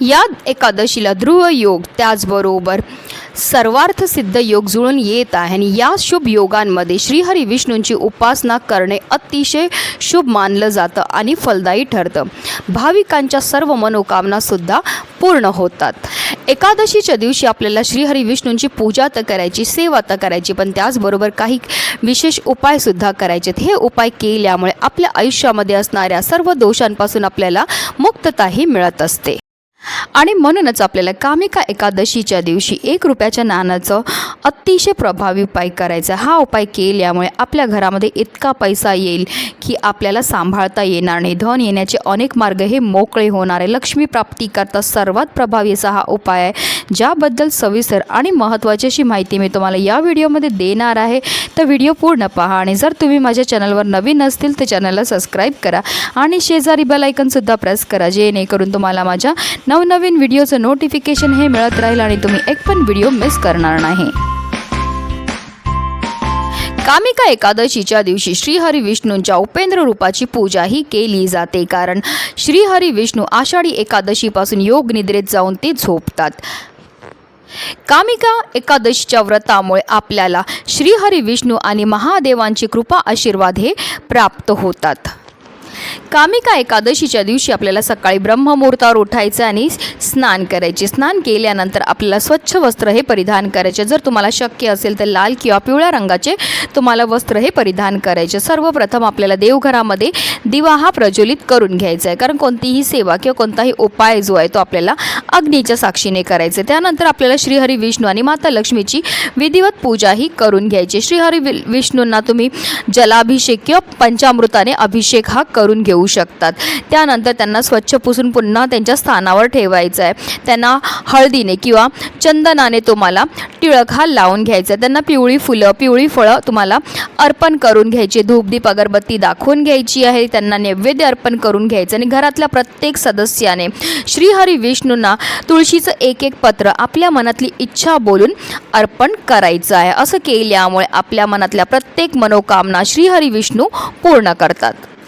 या एकादशीला ध्रुव योग त्याचबरोबर सर्वार्थ सिद्ध योग जुळून येत आहे. आणि या शुभ योगांमध्ये श्रीहरी विष्णूंची उपासना करणे अतिशय शुभ मानलं जातं आणि फलदायी ठरतं. भाविकांच्या सर्व मनोकामनासुद्धा पूर्ण होतात. एकादशीच्या दिवशी आपल्याला श्रीहरी विष्णूंची पूजा तर करायची सेवा तर करायची पण त्याचबरोबर काही विशेष उपायसुद्धा करायचे हे उपाय केल्यामुळे आपल्या आयुष्यामध्ये असणाऱ्या सर्व दोषांपासून आपल्याला मुक्तताही मिळत असते. आणि म्हणूनच आपल्याला कामिका एकादशीच्या दिवशी एक रुपयाच्या नाण्याचं अतिशय प्रभावी उपाय करायचा. हा उपाय केल्यामुळे आपल्या घरामध्ये इतका पैसा येईल की आपल्याला सांभाळता येणार नाही. धन येण्याचे अनेक मार्ग हे मोकळे होणार. आहे लक्ष्मी प्राप्तीकरता सर्वात प्रभावी असा हा उपाय आहे. ज्याबद्दल सविस्तर आणि महत्त्वाची अशी माहिती मी तुम्हाला या व्हिडिओमध्ये देणार आहे. तर व्हिडिओ पूर्ण पहा आणि जर तुम्ही माझ्या चॅनलवर नवीन असतील तर चॅनलला सबस्क्राईब करा आणि शेजारी बेल आयकनसुद्धा प्रेस करा जेणेकरून तुम्हाला माझ्या नवनवीन व्हिडिओचं नोटिफिकेशन हे मिळत राहील आणि तुम्ही एक पण व्हिडिओ मिस करणार नाही. कामिका एकादशीच्या दिवशी श्रीहरी विष्णूंच्या उपेंद्र रूपाची पूजा ही केली जाते कारण श्रीहरी विष्णू आषाढी एकादशीपासून योग निद्रेत जाऊन ते झोपतात. कामिका एकादशीच्या व्रतामुळे आपल्याला श्रीहरी विष्णू आणि महादेवांची कृपा आशीर्वाद हे प्राप्त होतात. कामिका एकादशीच्या दिवशी आपल्याला सकाळी ब्रह्ममुहूर्तावर उठायचं आणि स्नान करायचे. स्नान केल्यानंतर आपल्याला स्वच्छ वस्त्र हे परिधान करायचे. जर तुम्हाला शक्य असेल तर लाल किंवा पिवळ्या रंगाचे तुम्हाला वस्त्र हे परिधान करायचे. सर्वप्रथम आपल्याला देवघरामध्ये दिवा हा प्रज्वलित करून घ्यायचा आहे. कारण कोणतीही सेवा किंवा कोणताही उपाय जो आहे तो आपल्याला अग्नीच्या साक्षीने करायचे आहे. त्यानंतर आपल्याला श्रीहरी विष्णू आणि माता लक्ष्मीची विधिवत पूजा ही करून घ्यायची. श्रीहरी विष्णूंना तुम्ही जलाभिषेक किंवा पंचामृताने अभिषेक हा करून घेऊ शकतात. त्यानंतर त्यांना स्वच्छ पुसून पुन्हा त्यांच्या स्थानावर ठेवायचं आहे. त्यांना हळदीने किंवा चंदनाने तुम्हाला टिळक हा लावून घ्यायचा आहे. त्यांना पिवळी फुलं पिवळी फळं तुम्हाला अर्पण करून घ्यायची. धूपदीप अगरबत्ती दाखवून घ्यायची आहे. त्यांना नैवेद्य अर्पण करून घ्यायचं आणि घरातल्या प्रत्येक सदस्याने श्रीहरी विष्णूंना तुळशीचं एक एक पत्र आपल्या मनातली इच्छा बोलून अर्पण करायचं आहे. असं केल्यामुळे आपल्या मनातल्या प्रत्येक मनोकामना श्रीहरी विष्णू पूर्ण करतात.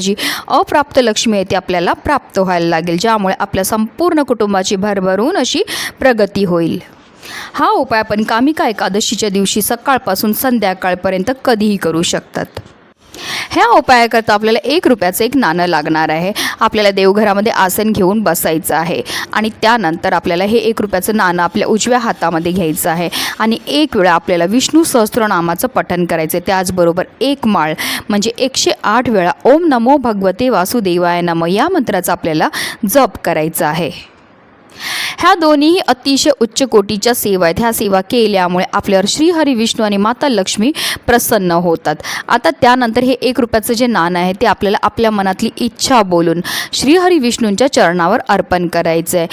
जी अप्राप्त लक्ष्मी आहे ती आपल्याला प्राप्त व्हायला लागेल ज्यामुळे आपल्या संपूर्ण कुटुंबाची भरभरून अशी प्रगती होईल. हा उपाय आपण कामिका एकादशीच्या दिवशी सकाळपासून संध्याकाळपर्यंत कधीही करू शकतात. ह्या उपायाकरता आपल्याला एक रुपयाचं एक नाणं लागणार आहे. आपल्याला देवघरामध्ये आसन घेऊन बसायचं आहे. आणि त्यानंतर आपल्याला हे एक रुपयाचं नाणं आपल्या उजव्या हातामध्ये घ्यायचं आहे. आणि एक वेळा आपल्याला विष्णू सहस्त्रनामाचं पठन करायचं आहे त्याचबरोबर एक माळ म्हणजे एकशे आठ वेळा ओम नमो भगवते वासुदेवाय नम या मंत्राचा आपल्याला जप करायचा आहे. ह्या दोन्हीही अतिशय उच्च कोटीच्या सेवा आहेत. ह्या सेवा केल्यामुळे आपल्यावर श्रीहरी विष्णू आणि माता लक्ष्मी प्रसन्न होतात. आता त्यानंतर हे एक रुपयाचं जे नाणं आहे ते आपल्याला आपल्या मनातली इच्छा बोलून श्रीहरी विष्णूंच्या चरणावर अर्पण करायचं आहे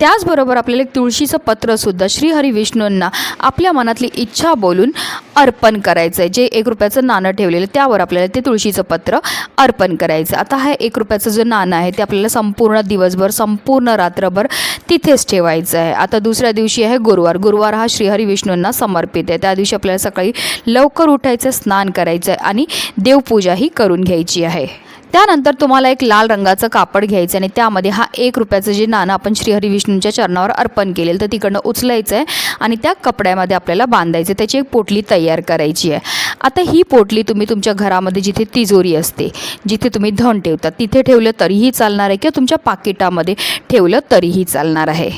त्याचबरोबर आपल्याला एक तुळशीचं पत्रसुद्धा श्रीहरी विष्णूंना आपल्या मनातली इच्छा बोलून अर्पण करायचं आहे जे एक रुपयाचं नाणं ठेवलेलं आहे, त्यावर आपल्याला ते तुळशीचं पत्र अर्पण करायचं आता हा एक रुपयाचं जे नाणं आहे ते आपल्याला संपूर्ण दिवसभर संपूर्ण रात्रभर तिथेच ठेवायचं आहे आता दुसऱ्या दिवशी आहे गुरुवार. गुरुवार हा श्रीहरी विष्णूंना समर्पित आहे. त्या दिवशी आपल्याला सकाळी लवकर उठायचं स्नान करायचं आहे आणि देवपूजाही करून घ्यायची आहे. त्यानंतर तुम्हाला एक लाल रंगाचं कापड घ्यायचं आणि त्यामध्ये हा एक रुपयाचं जे नाणं आपण श्रीहरी विष्णूंच्या चरणावर अर्पण केलेलं तर तिकडनं उचलायचं आहे आणि त्या कपड्यामध्ये आपल्याला बांधायचं त्याची एक पोटली तयार करायची आहे. आता ही पोटली तुम्ही तुमच्या घरामध्ये जिथे तिजोरी असते जिथे तुम्ही धन ठेवता तिथे ठेवलं तरीही चालणार आहे किंवा तुमच्या पाकिटामध्ये ठेवलं तरीही चालणार आहे?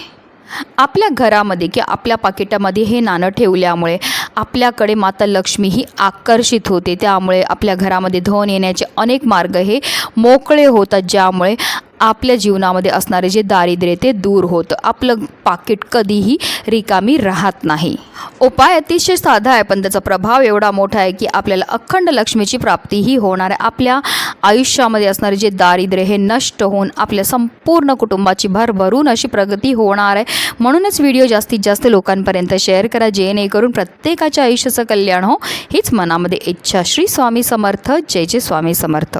आपल्या घरामध्ये किंवा आपल्या पाकिटामध्ये हे नाणं ठेवल्यामुळे आपल्याकडे माता लक्ष्मी ही आकर्षित होते. त्यामुळे आपल्या घरामध्ये धन येण्याचे अनेक मार्ग हे मोकळे होतात ज्यामुळे आपल्या जीवनामध्ये असणारे जे दारिद्र्य ते दूर होतं. आपलं पाकिट कधीही रिकामी राहत नाही. उपाय अतिशय साधा आहे पण त्याचा प्रभाव एवढा मोठा आहे की आपल्याला अखंड लक्ष्मीची प्राप्तीही होणार आहे. आपल्या आयुष्यामध्ये असणारे जे दारिद्र्य हे नष्ट होऊन आपल्या संपूर्ण कुटुंबाची भरभरून अशी प्रगती होणार आहे. म्हणूनच व्हिडिओ जास्तीत जास्त लोकांपर्यंत शेअर करा जेणेकरून प्रत्येकाच्या आयुष्याचं कल्याण हो. हीच मनामध्ये इच्छा. श्री स्वामी समर्थ. जय जय स्वामी समर्थ.